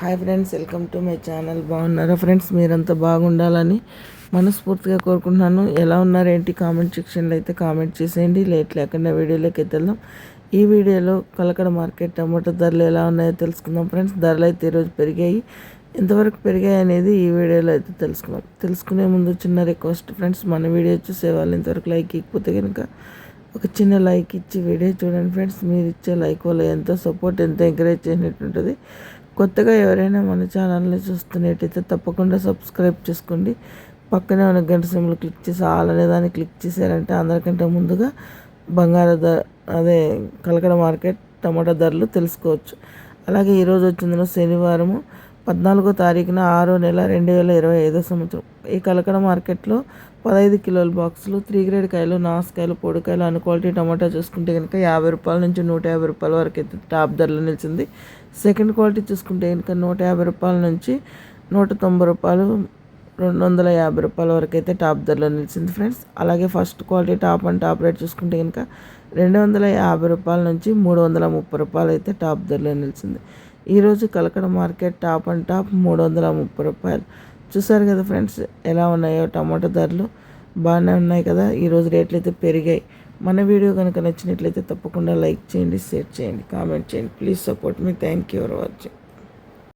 Hi friends welcome to my channel. బాగున్నారా friends? మీరంతా బాగుండాలని మనస్ఫూర్తిగా కోరుకుంటున్నాను. ఎలా ఉన్నారేంటి? కామెంట్ సెక్షన్లో అయితే కామెంట్ చేసేయండి. లేట్ లేకుండా వీడియోలోకి వెళ్దాం. ఈ వీడియోలో కలకడ మార్కెట్ టమాటో ధరలు ఎలా ఉన్నాయో తెలుసుకుందాం ఫ్రెండ్స్. ధరలు అయితే ఈరోజు పెరిగాయి. ఎంతవరకు పెరిగాయి అనేది ఈ వీడియోలో అయితే తెలుసుకుందాం. తెలుసుకునే ముందు చిన్న రిక్వెస్ట్ ఫ్రెండ్స్ మన వీడియో చూసే వాళ్ళు ఇంతవరకు లైక్ ఇకపోతే కనుక ఒక చిన్న లైక్ ఇచ్చి వీడియో చూడండి ఫ్రెండ్స్. మీరు ఇచ్చే లైక్ వల్ల ఎంతో సపోర్ట్ ఎంతో ఎంకరేజ్ చేసినట్టు ఉంటుంది కొత్తగా ఎవరైనా మన ఛానల్ని చూస్తున్నట్టయితే తప్పకుండా సబ్స్క్రైబ్ చేసుకోండి. పక్కనే ఉన్న గంట సింబల్ క్లిక్ చేసి ఆల్ అనే దాన్ని క్లిక్ చేశారంటే అందరికంటే ముందుగా బంగారు ధర అదే కలకడ మార్కెట్ టమాటా ధరలు తెలుసుకోవచ్చు. అలాగే ఈరోజు వచ్చిందిన శనివారము. పద్నాలుగో తారీఖున ఆరో నెల రెండు వేల ఇరవై ఐదో సంవత్సరం. ఈ కలకడ మార్కెట్లో పదహైదు కిలోల బాక్సులు త్రీ గ్రేడ్ కాయలు నాసుకాయలు పొడికాయలు అన్ని క్వాలిటీ టమాటా చూసుకుంటే కనుక యాభై రూపాయల నుంచి నూట యాభై రూపాయల వరకు అయితే టాప్ ధరలో నిలిచింది. సెకండ్ క్వాలిటీ చూసుకుంటే కనుక నూట యాభై రూపాయల నుంచి నూట తొంభై రూపాయలు రెండు వందల యాభై రూపాయల వరకు అయితే టాప్ ధరలో నిలిచింది ఫ్రెండ్స్. అలాగే first quality top and top rate చూసుకుంటే కనుక రెండు వందల యాభై రూపాయల నుంచి మూడు వందల ముప్పై రూపాయలు అయితే టాప్ ధరలో నిలిచింది. ఈరోజు Kalakada market top and top మూడు వందల ముప్పై రూపాయలు. చూసారు కదా ఫ్రెండ్స్ ఎలా ఉన్నాయో టమాటో ధరలు? బాగానే ఉన్నాయి కదా? ఈరోజు రేట్లు అయితే పెరిగాయి. మన వీడియో కనుక నచ్చినట్లయితే తప్పకుండా లైక్ చేయండి షేర్ చేయండి కామెంట్ చేయండి. Please support me. Thank you for watching.